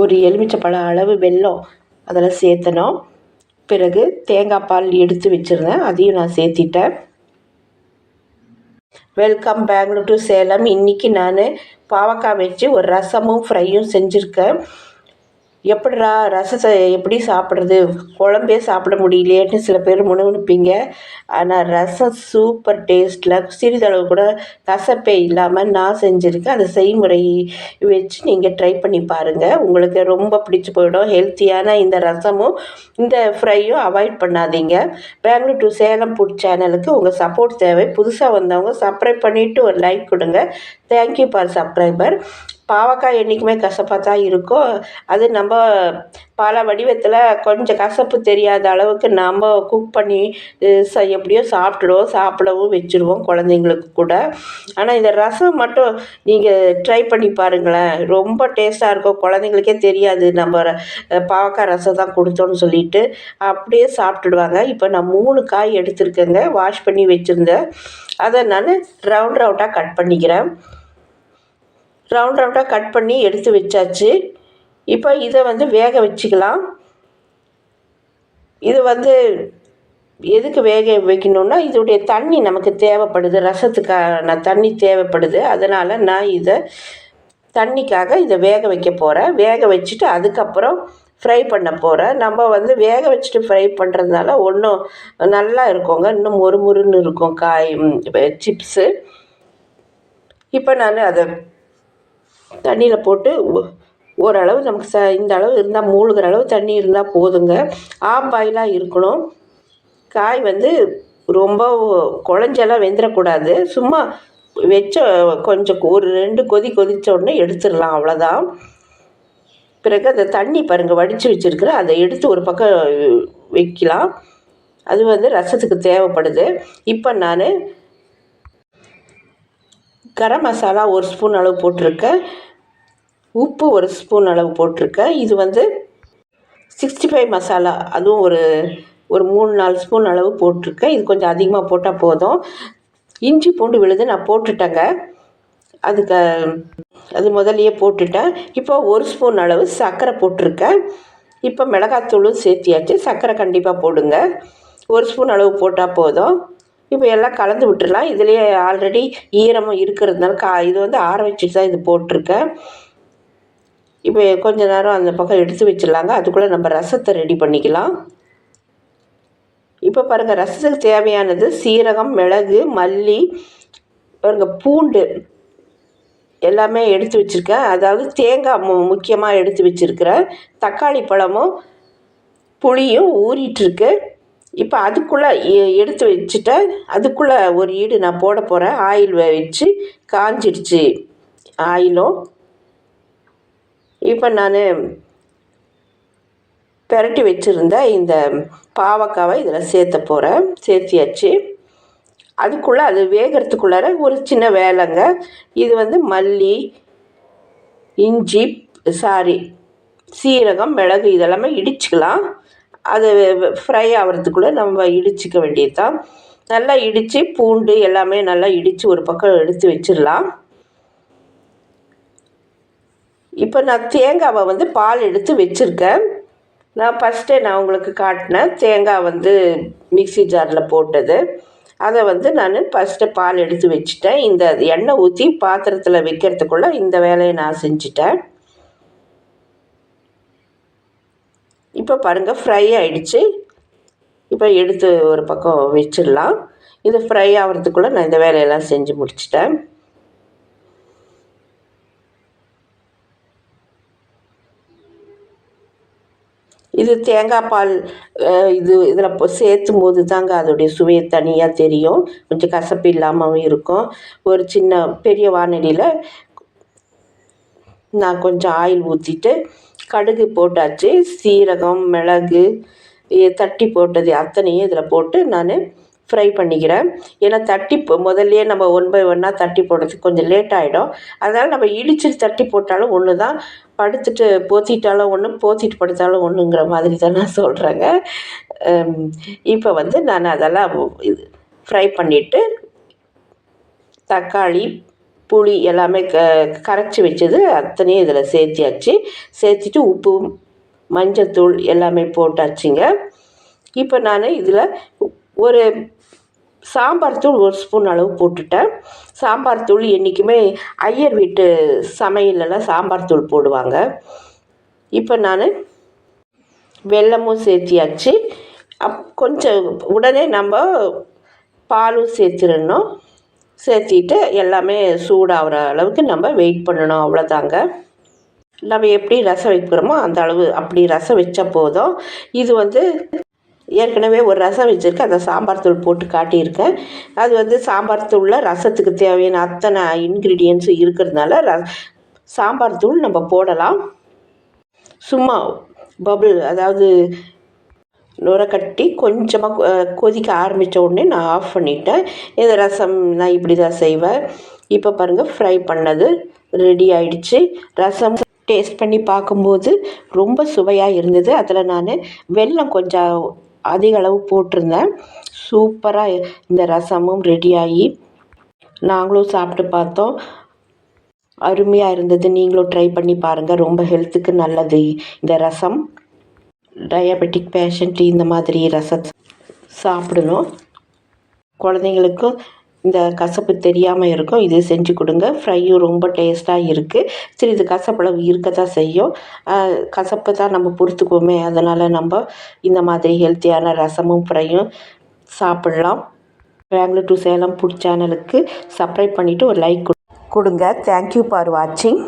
ஒரு எலுமிச்சைப்பழம் அளவு வெல்லம் அதில் சேர்த்தணும். பிறகு தேங்காய் பால் எடுத்து வச்சுருந்தேன். அதையும் நான் சேர்த்திட்டேன். வெல்கம் பெங்களூர் டு சேலம் இன்றைக்கி நான் பாவக்காய் வச்சு ஒரு ரசமும் ஃப்ரையும் செஞ்சுருக்கேன். எப்படிடா ரசத்தை எப்படி சாப்பிட்றது? குழம்பே சாப்பிட முடியலையேன்னு சில பேர் முணுமுணுப்பீங்க. ஆனால் ரசம் சூப்பர் டேஸ்ட்டில் சிறிதளவு கூட கசப்பே இல்லாமல் நான் செஞ்சுருக்கேன் அந்த செய்முறை வச்சு நீங்கள் ட்ரை பண்ணி பாருங்கள் உங்களுக்கு ரொம்ப பிடிச்சி போயிடும். ஹெல்த்தியான இந்த ரசமும் இந்த ஃப்ரையும் அவாய்ட் பண்ணாதீங்க. பெங்களூர் டு சேலம் புட் சேனலுக்கு உங்கள் சப்போர்ட் தேவை. புதுசாக வந்தவங்க சப்ஸ்கிரைப் பண்ணிவிட்டு ஒரு லைக் கொடுங்க. தேங்க்யூ ஃபார் சப்ஸ்கிரைபர் பாவக்காய் என்றைக்குமே கசப்பாக தான் இருக்கும். அது நம்ம பல வடிவத்தில் கொஞ்சம் கசப்பு தெரியாத அளவுக்கு நாம் குக் பண்ணி ச எப்படியோ சாப்பிட்டுடுவோம் சாப்பிடவும் வச்சுருவோம் குழந்தைங்களுக்கு கூட. ஆனால் இந்த ரசம் மட்டும் நீங்கள் ட்ரை பண்ணி பாருங்களேன். ரொம்ப டேஸ்ட்டாக இருக்கும். குழந்தைங்களுக்கே தெரியாது. நம்ம ர பாவக்காய் ரசம் தான் கொடுத்தோன்னு சொல்லிட்டு அப்படியே சாப்பிட்டுடுவாங்க. இப்போ நான் மூணு காய் எடுத்திருக்கேங்க. வாஷ் பண்ணி வச்சுருந்தேன். அதை நான் ரவுண்ட் ரவுண்டாக கட் பண்ணிக்கிறேன். ரவுண்ட் ரவுண்டாக கட் பண்ணி எடுத்து வச்சாச்சு. இப்போ இதை வந்து வேக வச்சுக்கலாம். இது வந்து எதுக்கு வேக வைக்கணுன்னா இதோடைய தண்ணி நமக்கு தேவைப்படுது. ரசத்துக்கான தண்ணி தேவைப்படுது. அதனால் நான் இதை தண்ணிக்காக இதை வேக வைக்க போகிறேன் வேக வச்சுட்டு அதுக்கப்புறம் ஃப்ரை பண்ண போகிறேன் நம்ம வந்து வேக வச்சுட்டு ஃப்ரை பண்ணுறதுனால ஒன்றும் நல்லா இருக்குங்க. இன்னும் மொறு மொறுன்னு இருக்கும் காய் சிப்ஸு இப்போ நான் அதை தண்ணியில் போட்டு ஓரளவு நமக்கு ச இந்த அளவு இருந்தால் மூழ்கிற அளவு தண்ணி இருந்தால் போதுங்க. ஆஃப் பாயிலாக இருக்கணும். காய் வந்து ரொம்ப குழஞ்செல்லாம் வெந்துடக்கூடாது சும்மா வச்ச கொஞ்சம் ஒரு ரெண்டு கொதி கொதித்த உடனே எடுத்துடலாம் அவ்வளோதான் பிறகு அந்த தண்ணி பாருங்கள் வடித்து வச்சுருக்குறேன் அதை எடுத்து ஒரு பக்கம் வைக்கலாம். அது வந்து ரசத்துக்கு தேவைப்படுது. இப்போ நான் கரம் மசாலா ஒரு ஸ்பூன் அளவு போட்டிருக்கேன். உப்பு ஒரு ஸ்பூன் அளவு போட்டிருக்கேன் இது வந்து சிக்ஸ்டி ஃபைவ் மசாலா அதுவும் ஒரு ஒரு மூணு நாலு ஸ்பூன் அளவு போட்டிருக்கேன் இது கொஞ்சம் அதிகமாக போட்டால் போதும். இஞ்சி பூண்டு விழுது நான் போட்டுட்டேங்க. அதுக்கு அது முதல்லையே போட்டுட்டேன். இப்போ ஒரு ஸ்பூன் அளவு சர்க்கரை போட்டிருக்கேன். இப்போ மிளகாத்தூளும் சேர்த்தியாச்சு. சர்க்கரை கண்டிப்பாக போடுங்க. ஒரு ஸ்பூன் அளவு போட்டால் போதும். இப்போ எல்லாம் கலந்து விட்டுடலாம் இதுலேயே ஆல்ரெடி ஈரமும் இருக்கிறதுனால கா இது வந்து ஆற வச்சுட்டு தான் இது போட்டிருக்கேன். இப்போ கொஞ்ச நேரம் அந்த பக்கம் எடுத்து வச்சிடலாங்க. அதுக்குள்ளே நம்ம ரசத்தை ரெடி பண்ணிக்கலாம். இப்போ பாருங்கள் ரசத்துக்கு தேவையானது சீரகம் மிளகு மல்லி பாருங்கள் பூண்டு எல்லாமே எடுத்து வச்சுருக்கேன். அதாவது தேங்காய் மு முக்கியமாக எடுத்து வச்சுருக்கிறேன். தக்காளி பழமும் புளியும் ஊறிட்டுருக்கு. இப்போ அதுக்குள்ளே எடுத்து வச்சுட்டேன். அதுக்குள்ளே ஒரு ஈடு நான் போட போகிறேன் ஆயில் வச்சு காஞ்சிடுச்சு. ஆயிலும் இப்போ நான் பெரட்டி வச்சுருந்த இந்த பாவக்காவை இதில் சேர்த்த போகிறேன் சேர்த்தியாச்சு. அதுக்குள்ளே அது வேகிறதுக்குள்ளார ஒரு சின்ன வேலைங்க. இது வந்து மல்லி இஞ்சி சாரி சீரகம் மிளகு இதெல்லாமே இடிச்சுக்கலாம். அது ஃப்ரை ஆகிறதுக்குள்ளே நம்ம இடிச்சிக்க வேண்டியது தான் நல்லா இடித்து பூண்டு எல்லாமே நல்லா இடித்து ஒரு பக்கம் எடுத்து வச்சிடலாம் இப்போ நான் தேங்காவை வந்து பால் எடுத்து வச்சுருக்கேன். நான் ஃபஸ்ட்டே நான் உங்களுக்கு காட்டினேன். தேங்காய் வந்து மிக்சி ஜாரில் போட்டது. அதை வந்து நான் ஃபஸ்ட்டு பால் எடுத்து வச்சுட்டேன். இந்த எண்ணெய் ஊற்றி பாத்திரத்தில் வைக்கிறதுக்குள்ளே இந்த வேலையை நான் செஞ்சுட்டேன். இப்போ பாருங்கள் ஃப்ரை ஆகிடுச்சு இப்போ எடுத்து ஒரு பக்கம் வச்சிடலாம். இது ஃப்ரை ஆகிறதுக்குள்ளே நான் இந்த வேலையெல்லாம் செஞ்சு முடிச்சிட்டேன். இது தேங்காய் பால் இது இதில் சேர்த்தும் போது தாங்க அதோடைய சுவையை தனியாக தெரியும். கொஞ்சம் கசப்பு இல்லாமலும் இருக்கும். ஒரு சின்ன பெரிய வானொலியில் நான் கொஞ்சம் ஆயில் ஊற்றிட்டு கடுகு போட்டாச்சு சீரகம் மிளகு தட்டி போட்டது அத்தனையும் இதில் போட்டு நான் ஃப்ரை பண்ணிக்கிறேன். ஏன்னா தட்டி முதல்லையே நம்ம ஒன் பை ஒன்னாக தட்டி போடுறதுக்கு கொஞ்சம் லேட் ஆகிடும் அதனால் நம்ம இடிச்சு தட்டி போட்டாலும் ஒன்று தான் படுத்துட்டு போத்திட்டாலும் ஒன்று போத்திட்டு படுத்தாலும் ஒன்றுங்கிற மாதிரி தான் நான் சொல்கிறேங்க இப்போ வந்து நான் அதெல்லாம் இது ஃப்ரை பண்ணிவிட்டு தக்காளி புளி எல்லாமே க கரைச்சி வச்சது அத்தனையும் இதில் சேர்த்தியாச்சு. சேர்த்திட்டு உப்பு மஞ்சத்தூள் எல்லாமே போட்டாச்சுங்க. இப்போ நான் இதில் ஒரு சாம்பார் தூள் ஒரு ஸ்பூன் அளவு போட்டுட்டேன். சாம்பார் தூள் என்றைக்குமே ஐயர் வீட்டு சமையலெல்லாம் சாம்பார் தூள் போடுவாங்க. இப்போ நான் வெல்லமும் சேர்த்தியாச்சு. அப் கொஞ்சம் உடனே நம்ம பாலும் சேர்த்துடணும். சேர்த்திட்டு எல்லாமே சூடாகிற அளவுக்கு நம்ம வெயிட் பண்ணணும். அவ்வளோதாங்க. நம்ம எப்படி ரசம் வைக்கிறோமோ அந்த அளவு அப்படி ரசம் வச்சா போதும். இது வந்து ஏற்கனவே ஒரு ரசம் வச்சுருக்கேன். அந்த சாம்பார் தூள் போட்டு காட்டியிருக்கேன். அது வந்து சாம்பார் தூளில் ரசத்துக்கு தேவையான அத்தனை இன்க்ரீடியன்ஸும் இருக்கிறதுனால ர சாம்பார் தூள் நம்ம போடலாம். சும்மா பபுள் அதாவது நுரக்கட்டி கட்டி கொஞ்சமாக கொதிக்க ஆரம்பித்த உடனே நான் ஆஃப் பண்ணிட்டேன். இந்த ரசம் நான் இப்படி தான் செய்வேன். இப்போ பாருங்கள் ஃப்ரை பண்ணது ரெடி ஆயிடுச்சு. ரசம் டேஸ்ட் பண்ணி பார்க்கும்போது ரொம்ப சுவையாக இருந்தது. அதில் நான் வெல்லம் கொஞ்சம் அதிக அளவு போட்டிருந்தேன். சூப்பராக இந்த ரசமும் ரெடியாகி நாங்களும் சாப்பிட்டு பார்த்தோம். அருமையாக இருந்தது. நீங்களும் ட்ரை பண்ணி பாருங்கள் ரொம்ப ஹெல்த்துக்கு நல்லது இந்த ரசம். டயபெட்டிக் பேஷண்ட் இந்த மாதிரி ரசம் சாப்பிடணும். குழந்தைங்களுக்கும் இந்த கசப்பு தெரியாமல் இருக்கும் இது செஞ்சு கொடுங்க. ஃப்ரையும் ரொம்ப டேஸ்ட்டாக இருக்குது சரி இது கசப்பளவு இருக்க தான் செய்யும் கசப்பு தான் நம்ம பொறுத்துக்குவோமே. அதனால் நம்ம இந்த மாதிரி ஹெல்த்தியான ரசமும் ஃப்ரையும் சாப்பிடலாம். பெங்களூர் டு சேலம் புட் சேனலுக்கு சப்ஸ்கிரைப் பண்ணிவிட்டு ஒரு லைக் கொடுங்க. தேங்க்யூ ஃபார் வாட்சிங்